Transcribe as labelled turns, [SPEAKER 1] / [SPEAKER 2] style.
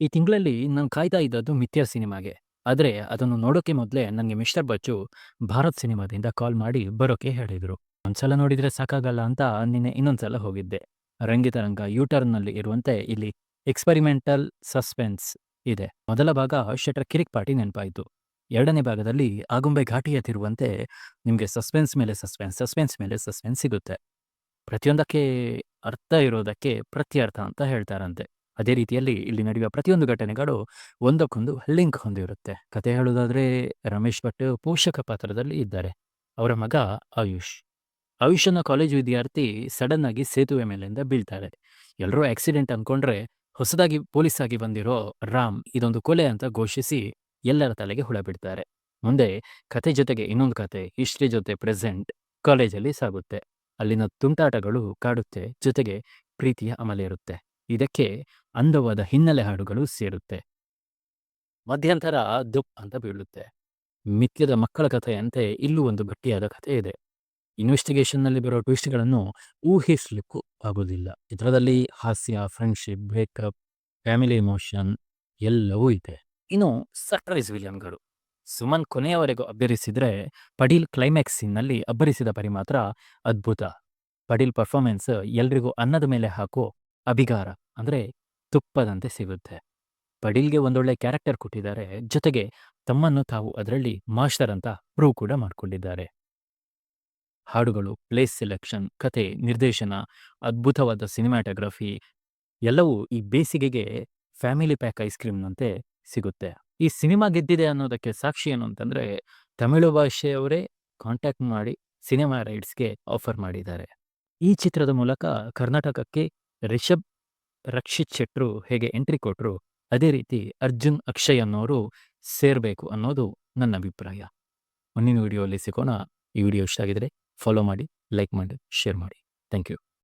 [SPEAKER 1] ಈ ತಿಂಗಳಲ್ಲಿ ನಾನು ಕಾಯ್ತಾ ಇದ್ದದ್ದು ಮಿಥ್ಯಾ ಸಿನಿಮಾಗೆ. ಆದರೆ ಅದನ್ನು ನೋಡೋಕೆ ಮೊದಲೇ ನನಗೆ ಮಿಸ್ಟರ್ ಬಚ್ಚು ಭಾರತ್ ಸಿನಿಮಾದಿಂದ ಕಾಲ್ ಮಾಡಿ ಬರೋಕೆ ಹೇಳಿದ್ರು. ಒಂದ್ಸಲ ನೋಡಿದ್ರೆ ಸಾಕಾಗಲ್ಲ ಅಂತ ನಿನ್ನೆ ಇನ್ನೊಂದ್ಸಲ ಹೋಗಿದ್ದೆ. ರಂಗಿತರಂಗ ಯೂಟರ್ನಲ್ಲಿ ಇರುವಂತೆ ಇಲ್ಲಿ ಎಕ್ಸ್‌ಪರಿಮೆಂಟಲ್ ಸಸ್ಪೆನ್ಸ್ ಇದೆ. ಮೊದಲ ಭಾಗ ಶೆಟರ್ ಕಿರಿಕ್ ಪಾಟಿ ನೆನಪಾಯಿತು ಎರಡನೇ ಭಾಗದಲ್ಲಿ ಆಗುಂಬೆ ಘಾಟಿ ಎತ್ತಿರುವಂತೆ ನಿಮಗೆ ಸಸ್ಪೆನ್ಸ್ ಮೇಲೆ ಸಸ್ಪೆನ್ಸ್, ಸಸ್ಪೆನ್ಸ್ ಮೇಲೆ ಸಸ್ಪೆನ್ಸ್ ಸಿಗುತ್ತೆ. ಪ್ರತಿಯೊಂದಕ್ಕೆ ಅರ್ಥ ಇರೋದಕ್ಕೆ ಪ್ರತ್ಯರ್ಥ ಅಂತ ಹೇಳ್ತಾರಂತೆ. ಅದೇ ರೀತಿಯಲ್ಲಿ ಇಲ್ಲಿ ನಡೆಯುವ ಪ್ರತಿಯೊಂದು ಘಟನೆಗಳು ಒಂದಕ್ಕೊಂದು ಲಿಂಕ್ ಹೊಂದಿರುತ್ತೆ. ಕತೆ ಹೇಳೋದಾದ್ರೆ ರಮೇಶ್ ಭಟ್ ಪೋಷಕ ಪಾತ್ರದಲ್ಲಿ ಇದ್ದಾರೆ. ಅವರ ಮಗ ಆಯುಷ್. ಆಯುಷ್ ಅನ್ನೋ ಕಾಲೇಜು ವಿದ್ಯಾರ್ಥಿ ಸಡನ್ ಆಗಿ ಸೇತುವೆ ಮೇಲಿಂದ ಬೀಳ್ತಾರೆ. ಎಲ್ಲರೂ ಆಕ್ಸಿಡೆಂಟ್ ಅನ್ಕೊಂಡ್ರೆ ಹೊಸದಾಗಿ ಪೊಲೀಸ್ ಆಗಿ ಬಂದಿರೋ ರಾಮ್ ಇದೊಂದು ಕೊಲೆ ಅಂತ ಘೋಷಿಸಿ ಎಲ್ಲರ ತಲೆಗೆ ಹುಳ ಬಿಡ್ತಾರೆ. ಮುಂದೆ ಕತೆ ಜೊತೆಗೆ ಇನ್ನೊಂದು ಕತೆ, ಹಿಸ್ಟ್ರಿ ಜೊತೆ ಪ್ರೆಸೆಂಟ್ ಕಾಲೇಜಲ್ಲಿ ಸಾಗುತ್ತೆ. ಅಲ್ಲಿನ ತುಂಟಾಟಗಳು ಕಾಡುತ್ತೆ. ಜೊತೆಗೆ ಪ್ರೀತಿಯ ಅಮಲ ಇರುತ್ತೆ. ಇದಕ್ಕೆ ಅಂದವಾದ ಹಿನ್ನೆಲೆ ಹಾಡುಗಳು ಸೇರುತ್ತೆ. ಮಧ್ಯಂತರ ದುಪ್ ಅಂತ ಬೀಳುತ್ತೆ. ಮಿಥ್ಯದ ಮಕ್ಕಳ ಕಥೆಯಂತೆ ಇಲ್ಲೂ ಒಂದು ಗಟ್ಟಿಯಾದ ಕಥೆ ಇದೆ. ಇನ್ವೆಸ್ಟಿಗೇಷನ್‌ನಲ್ಲಿ ಬರೋ ಟ್ವಿಸ್ಟ್‌ಗಳನ್ನು ಊಹಿಸ್ಲಿಕ್ಕೂ ಆಗೋದಿಲ್ಲ. ಚಿತ್ರದಲ್ಲಿ ಹಾಸ್ಯ, ಫ್ರೆಂಡ್‌ಶಿಪ್, ಬ್ರೇಕಪ್, ಫ್ಯಾಮಿಲಿ ಇಮೋಷನ್ ಎಲ್ಲವೂ ಇದೆ. ಇನ್ನು ಸರ್ಪ್ರೈಸ್ ವಿಲಿಯಂಗಳು ಸುಮನ್ ಕೊನೆಯವರೆಗೂ ಅಬ್ಬರಿಸಿದ್ರೆ, ಪಡೀಲ್ ಕ್ಲೈಮ್ಯಾಕ್ಸ್ ಸೀನ್‌ನಲ್ಲಿ ಅಬ್ಬರಿಸಿದ ಪರಿ ಮಾತ್ರ ಅದ್ಭುತ. ಪಡೀಲ್ ಪರ್ಫಾರ್ಮೆನ್ಸ್ ಎಲ್ರಿಗೂ ಅನ್ನದ ಮೇಲೆ ಹಾಕೋ ಅಭಿಗಾರ ಅಂದ್ರೆ ತುಪ್ಪದಂತೆ ಸಿಗುತ್ತೆ. ಪಡೀಲ್‌ಗೆ ಒಂದೊಳ್ಳೆ ಕ್ಯಾರೆಕ್ಟರ್ ಕೊಟ್ಟಿದ್ದಾರೆ. ಜೊತೆಗೆ ತಮ್ಮನ್ನು ತಾವು ಅದರಲ್ಲಿ ಮಾಸ್ಟರ್ ಅಂತ ಪ್ರೂವ್ ಕೂಡ ಮಾಡ್ಕೊಂಡಿದ್ದಾರೆ. ಹಾಡುಗಳು, ಪ್ಲೇಸ್ ಸೆಲೆಕ್ಷನ್, ಕತೆ, ನಿರ್ದೇಶನ, ಅದ್ಭುತವಾದ ಸಿನಿಮಾಟೋಗ್ರಫಿ ಎಲ್ಲವೂ ಈ ಬೇಸಿಗೆಗೆ ಫ್ಯಾಮಿಲಿ ಪ್ಯಾಕ್ ಐಸ್ ಕ್ರೀಮ್‌ನಂತೆ ಸಿಗುತ್ತೆ. ಈ ಸಿನಿಮಾ ಗೆದ್ದಿದೆ ಅನ್ನೋದಕ್ಕೆ ಸಾಕ್ಷಿ ಏನು ಅಂತಂದರೆ ತಮಿಳು ಭಾಷೆಯವರೇ ಕಾಂಟ್ಯಾಕ್ಟ್ ಮಾಡಿ ಸಿನಿಮಾ ರೈಟ್ಸ್‌ಗೆ ಆಫರ್ ಮಾಡಿದ್ದಾರೆ. ಈ ಚಿತ್ರದ ಮೂಲಕ ಕರ್ನಾಟಕಕ್ಕೆ ರಿಷಬ್ ರಕ್ಷಿತ್ ಶೆಟ್ರು ಹೇಗೆ ಎಂಟ್ರಿ ಕೊಟ್ಟರು ಅದೇ ರೀತಿ ಅರ್ಜುನ್, ಅಕ್ಷಯ್ ಅನ್ನೋರು ಸೇರಬೇಕು ಅನ್ನೋದು ನನ್ನ ಅಭಿಪ್ರಾಯ. ಮುಂದಿನ ವಿಡಿಯೋಲಿ ಸಿಗೋಣ. ಈ ವಿಡಿಯೋ ಇಷ್ಟ ಆಗಿದ್ರೆ ಫಾಲೋ ಮಾಡಿ, ಲೈಕ್ ಮಾಡಿ, ಶೇರ್ ಮಾಡಿ. Thank you.